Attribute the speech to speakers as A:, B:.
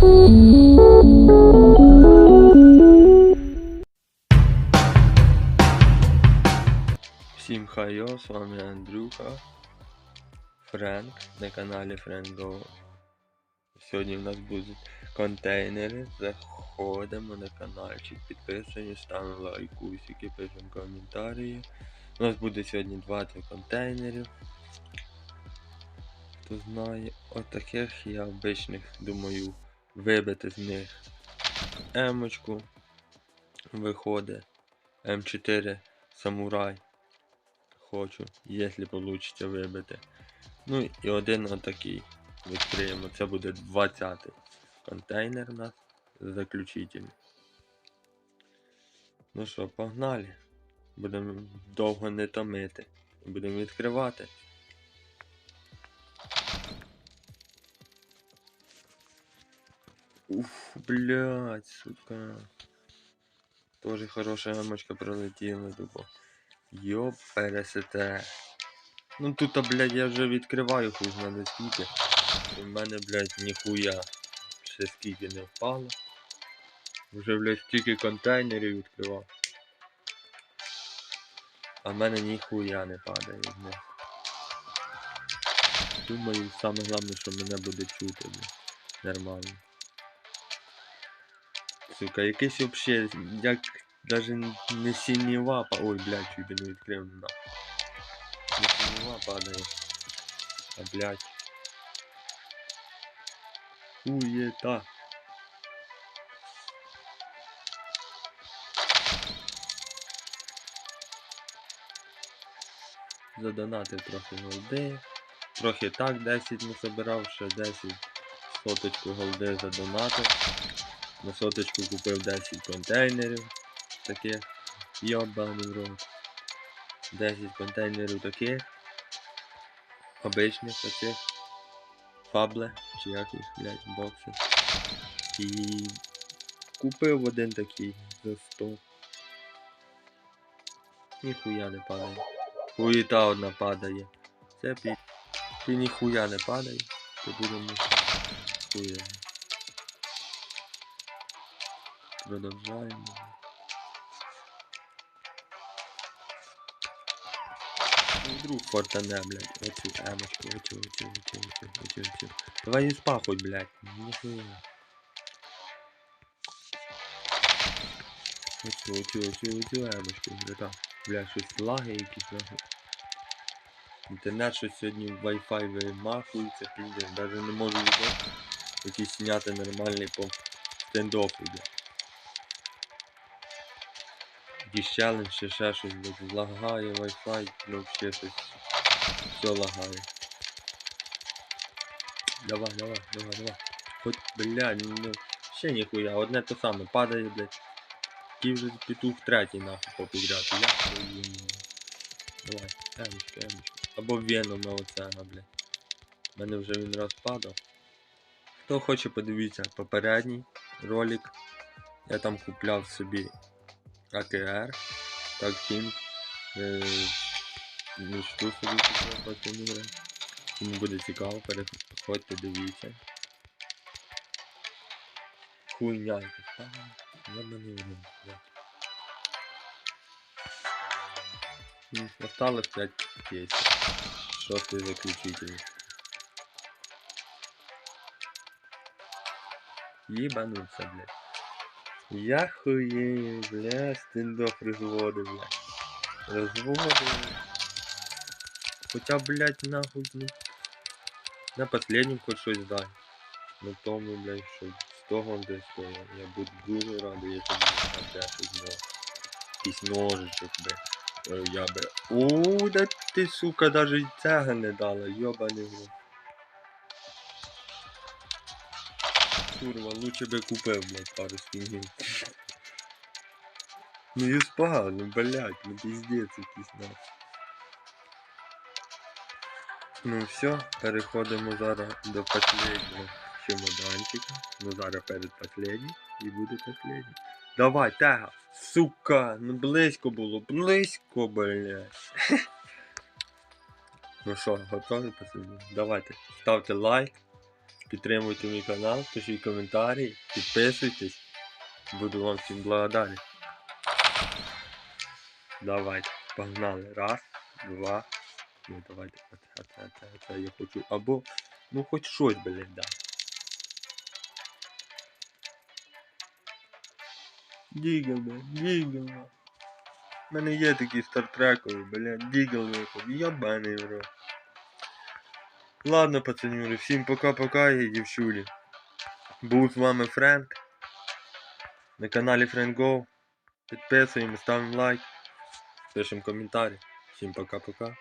A: Всім хайо, з вами Андрюха, Френк на каналі Френго. Сьогодні в нас будуть контейнери. Заходимо на каналчик, підписані, ставимо лайкусики, пишемо коментарі. У нас буде сьогодні 20 контейнерів. Хто знає, отаких я обичних думаю вибити з них емочку. Виходить М4 Самурай хочу, якщо вийде вибити. Ну і один отакий. Відкриємо. Це буде 20 контейнер у нас заключительний. Ну що, погнали. Будемо довго не томити. Будемо відкривати. Уф, блядь, сука. Тоже хорошая мамочка пролетіла, тупо. Йоп, пересете. Ну тут, а, блядь, я вже відкриваю хуй знає скільки. В мене, блядь, ніхуя. Ще скільки не впало. Вже, блядь, стільки контейнерів відкривав. А в мене ніхуя не падає. Блядь. Думаю, саме головне, що мене буде чути, блядь. Нормально. Сука, якийсь вообще, як даже не па... Ой, блядь, чуть не відкрив на. Не синева падає. А блядь. Уєта. Задонатив трохи голди. Трохи так 10 не собирав, ще 10 соточку голди задонатив. На соточку купив 10 контейнерів таких. Йобаний рот. 10 контейнерів таких. Обичних таких. Фабле, чи як їх, блядь, бокси. І купив один такий за 100. Ніхуя не падає. Хуєта одна падає. Це пі... Ти ніхуя не падає, то будемо хуя. Продовжаємо. Ну, Вдруг фортане, блядь. Оцю емочку, оцю, оцю, оцю, оцю, оцю, оцю. Давай її спахуй, блядь. Ніхуя. Оцю, оцю, оцю, оцю емочку, блядь. Бля, щось лаги якісь нахуй. Інтернет щось сьогодні Wi-Fi вимахується, піздець. Даже не можу якийсь зняти нормальний по стендофу, блядь. Якийсь челендж, ще ще щось, блядь, лагає Wi-Fi, ну ще щось. Все лагає. Давай, давай, давай, давай. Хоть, бля, ну, ще ніхуя, одне то саме, падає, блядь. Ті вже петух третій нахуй попідряд. Я. Давай, емочка, емочка. Або венома оцега, блядь. У мене вже він раз падав. Хто хоче подивитися попередній ролик, я там купляв собі АКР, так King. Е, мечту собі купив по цьому грати. Кому буде цікаво, переходьте, дивіться. Хуйня якась, та, я мене не блядь. М, Осталось 5 песен. Шостый заключительный. Ебануться, блядь. Я хуею, бля, стендов разводы, блядь. Разводы. Хотя, блядь, нахуй, ну. На последнем хоть щось дай. На тому, блядь, що з того десь того. Я буду дуже радий, якщо мені там щось дав. Якийсь ножичок, блядь. Е, Я би. О, да ти, сука, даже й цега не дала, йобаний в Курва, лучше би купив, блядь, пару свиней. Ну і ну блядь, ну пиздец якийсь нахуй. Ну все, переходимо зараз до последнього чемоданчика. Ну зараз перед последнім і буде последній. Давай, тега! Сука! Ну близько було, близько, блядь. ну що, готові пацани? Давайте, ставте лайк, Підтримуйте мій канал, пишіть коментарі, підписуйтесь. Буду вам всім благодарен. Давайте, погнали. Раз, два. Ну давайте. Оце, оце, оце, оце я хочу. Або. Ну хоч щось, блядь, да. Дігл, дігл. У мене є такі стартрекові, блядь, дігл випав. Ябаний в рот. Ладно, пацанюри, всім пока-пока і дівчулі. Був з вами Френк. На каналі Френк Go. Підписуємо, ставимо лайк, пишемо коментарі. Всім пока-пока.